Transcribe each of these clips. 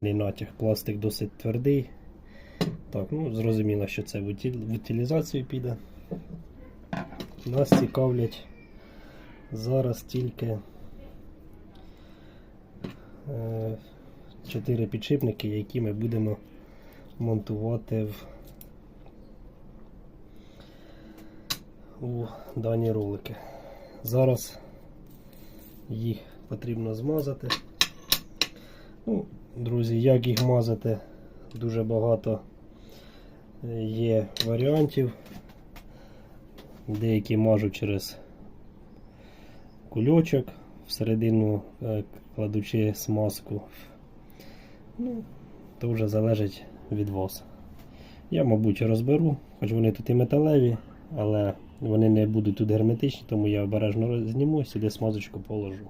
натяг. Пластик досить твердий. Так, ну зрозуміло, що це в утилізацію піде. Нас цікавлять зараз тільки е, чотири підшипники, які ми будемо монтувати в у дані ролики. Зараз їх потрібно змазати. Ну, друзі, як їх мазати, дуже багато є варіантів. Деякі мажуть через кульочок, всередину е, кладучи смазку. Ну, то вже залежить від вас. Я, мабуть, розберу, хоч вони тут і металеві, але вони не будуть тут герметичні, тому я обережно зніму, сюди смазочку положу.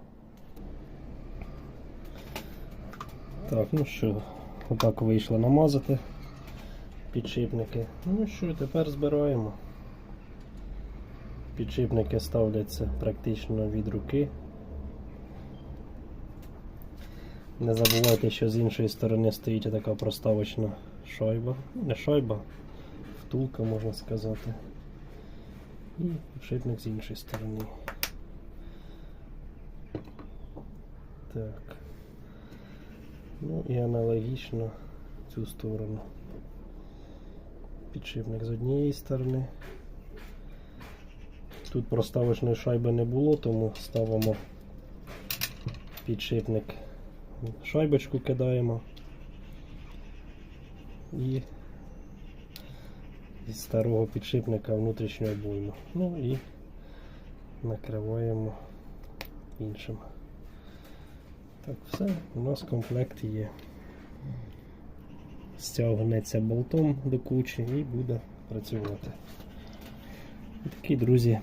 Так, ну що, отак вийшло намазати підшипники. Ну що, тепер збираємо. Підшипники ставляться практично від руки. Не забувайте, що з іншої сторони стоїть така проставочна шайба. Не шайба, втулка можна сказати. І підшипник з іншої сторони. Так. Ну і аналогічно цю сторону. Підшипник з однієї сторони. Тут проставочної шайби не було, тому ставимо підшипник, шайбочку кидаємо і зі старого підшипника внутрішню обойму. Ну і накриваємо іншим. Так, все, у нас комплект є. Стягнеться болтом до кучі і буде працювати. Такий, друзі,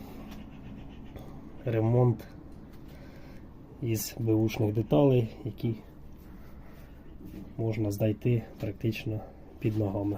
ремонт із беушних деталей, які можна знайти практично під ногами.